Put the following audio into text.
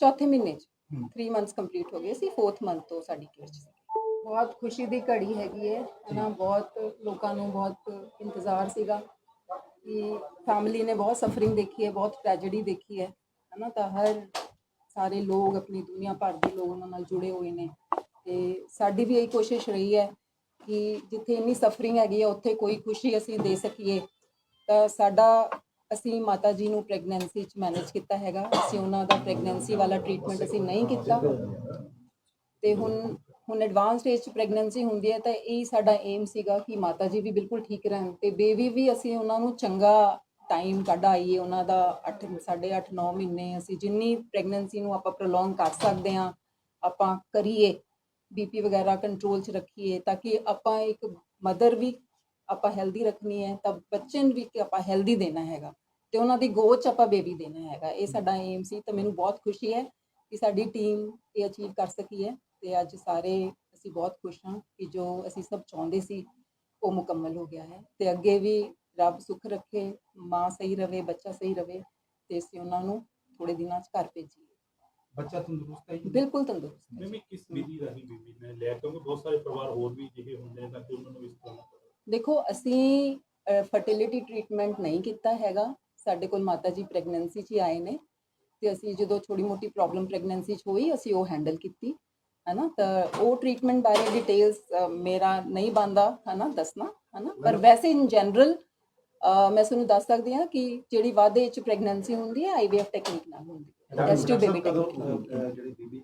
ਚੌਥੇ ਮਹੀਨੇ ਚ। ਹਮ। 3 ਮੰਥਸ ਕੰਪਲੀਟ ਹੋ ਗਏ ਸੀ 4th ਮੰਥ ਤੋਂ ਸਾਡੀ ਕੇਅਰ ਚ ਸੀ। ਬਹੁਤ ਖੁਸ਼ੀ ਦੀ ਘੜੀ ਹੈਗੀ ਹੈ ਹਨਾ ਬਹੁਤ ਲੋਕਾਂ ਨੂੰ ਬਹੁਤ ਇੰਤਜ਼ਾਰ ਸੀਗਾ ਕਿ ਫੈਮਿਲੀ ਨੇ ਬਹੁਤ ਸਫਰਿੰਗ ਦੇਖੀ ਹੈ ਬਹੁਤ ਟ੍ਰੈਜੇਡੀ ਦੇਖੀ ਹੈ ਹਨਾ ਤਾਂ ਹਰ ਸਾਰੇ ਲੋਕ ਆਪਣੀ ਦੁਨੀਆ ਭਰ ਦੇ ਲੋਕ ਉਹਨਾਂ ਨਾਲ ਜੁੜੇ ਹੋਏ ਨੇ। ਤੇ ਸਾਡੀ ਵੀ ਇਹੀ ਕੋਸ਼ਿਸ਼ ਰਹੀ ਹੈ ਕਿ ਜਿੱਥੇ ਇੰਨੀ ਸਫਰਿੰਗ ਹੈਗੀ ਹੈ ਉੱਥੇ ਕੋਈ ਖੁਸ਼ੀ ਅਸੀਂ ਦੇ ਸਕੀਏ। ਤਾਂ ਸਾਡਾ ਅਸੀਂ ਮਾਤਾ ਜੀ ਨੂੰ ਪ੍ਰੈਗਨੈਂਸੀ ਚ ਮੈਨੇਜ ਕੀਤਾ ਹੈਗਾ। ਅਸੀਂ ਉਹਨਾਂ ਦਾ ਪ੍ਰੈਗਨੈਂਸੀ ਵਾਲਾ ਟ੍ਰੀਟਮੈਂਟ ਅਸੀਂ ਨਹੀਂ ਕੀਤਾ। ਤੇ ਹੁਣ ਹੁਣ ਐਡਵਾਂਸ ਸਟੇਜ ਚ ਪ੍ਰੈਗਨੈਂਸੀ ਹੁੰਦੀ ਹੈ ਤਾਂ ਇਹ ਸਾਡਾ ਏਮ ਸੀਗਾ ਕਿ ਮਾਤਾ ਜੀ ਵੀ ਬਿਲਕੁਲ ਠੀਕ ਰਹਿਣ ਤੇ ਬੇਬੀ ਵੀ ਅਸੀਂ ਉਹਨਾਂ ਨੂੰ ਚੰਗਾ ਟਾਈਮ ਕੱਢ ਆਈਏ। ਉਹਨਾਂ ਦਾ 8 8.5 9 ਮਹੀਨੇ ਅਸੀਂ ਜਿੰਨੀ ਪ੍ਰੈਗਨੈਂਸੀ ਨੂੰ ਆਪਾਂ ਪ੍ਰੋਲੋਂਗ ਕਰ ਸਕਦੇ ਹਾਂ, ਆਪਾਂ ਕਰੀਏ ਬੀਪੀ ਵਗੈਰਾ ਕੰਟਰੋਲ 'ਚ ਰੱਖੀਏ ਤਾਂ ਕਿ ਆਪਾਂ ਇੱਕ ਮਦਰ ਵੀ ਆਪਾਂ ਹੈਲਦੀ ਰੱਖਣੀ ਹੈ ਤਾਂ ਬੱਚੇ ਨੂੰ ਵੀ ਆਪਾਂ ਹੈਲਦੀ ਦੇਣਾ ਹੈਗਾ ਤੇ ਉਹਨਾਂ ਦੀ ਗੋਦ 'ਚ ਆਪਾਂ ਬੇਬੀ ਦੇਣਾ ਹੈਗਾ। ਇਹ ਸਾਡਾ ਏਮ ਸੀ ਤਾਂ ਮੈਨੂੰ ਬਹੁਤ ਖੁਸ਼ੀ ਹੈ ਕਿ ਸਾਡੀ ਟੀਮ ਇਹ ਅਚੀਵ ਕਰ ਸਕੀ ਹੈ ਤੇ ਅੱਜ ਸਾਰੇ ਅਸੀਂ ਬਹੁਤ ਖੁਸ਼ ਹਾਂ ਕਿ ਜੋ ਅਸੀਂ ਸਭ ਚਾਹੁੰਦੇ ਸੀ ਉਹ ਮੁਕੰਮਲ ਹੋ ਗਿਆ ਹੈ। ਤੇ ਅੱਗੇ ਵੀ ਰੱਬ ਸੁੱਖ ਰੱਖੇ ਮਾਂ ਸਹੀ ਰਵੇ ਬੱਚਾ ਸਹੀ ਰਵੇ ਤੇ ਅਸੀਂ ਉਹਨਾਂ ਨੂੰ ਥੋੜੇ ਦਿਨਾਂ 'ਚ ਘਰ ਭੇਜੀਏ। ਬੱਚਾ ਤੰਦਰੁਸਤ ਹੈ? ਬਿਲਕੁਲ ਤੰਦਰੁਸਤ ਹੈ ਮੈਂ ਕਿਸ ਵਿਧੀ ਰਾਹੀਂ ਬੀਬੀ? ਨੇ ਲਿਆ ਕਿਉਂਕਿ ਬਹੁਤ ਸਾਰੇ ਪਰਿਵਾਰ ਹੋਰ ਵੀ ਜਿਹੇ ਹੁੰਦੇ ਨੇ ਤਾਂ ਕਿ ਉਹਨਾਂ ਨੂੰ ਇਸ ਤਰ੍ਹਾਂ ਦੇਖੋ ਅਸੀਂ ਫਰਟੀਲਿਟੀ ਟ੍ਰੀਟਮੈਂਟ ਨਹੀਂ ਕੀਤਾ ਹੈਗਾ। ਸਾਡੇ ਕੋਲ ਮਾਤਾ ਜੀ ਪ੍ਰੈਗਨੈਂਸੀ 'ਚ ਹੀ ਆਏ ਨੇ। ਤੇ ਅਸੀਂ ਜਦੋਂ ਛੋਟੀ ਮੋਟੀ ਪ੍ਰੋਬਲਮ ਪ੍ਰੈਗਨੈਂਸੀ 'ਚ ਹੋਈ ਅਸੀਂ ਉਹ ਹੈਂਡਲ ਕੀਤੀ ਹੈਨਾ? ਤਾਂ ਉਹ ਟ੍ਰੀਟਮੈਂਟ ਬਾਰੇ ਡਿਟੇਲਸ ਮੇਰਾ ਨਹੀਂ ਬੰਦਾ ਹੈਨਾ? ਦੱਸਣਾ ਹੈਨਾ? ਪਰ ਵੈਸੇ ਇਨ ਜਨਰਲ ਮੈਂ ਤੁਹਾਨੂੰ ਦੱਸ ਸਕਦੀ ਹਾਂ ਕਿ ਜਿਹੜੀ ਵਾਧੇ 'ਚ ਪ੍ਰੈਗਨੈਂਸੀ ਹੁੰਦੀ ਹੈ ਆਈਵੀਐਫ ਟੈਕਨੀਕ ਨਾਲ ਹੁੰਦੀ ਹੈ। Test tube baby technique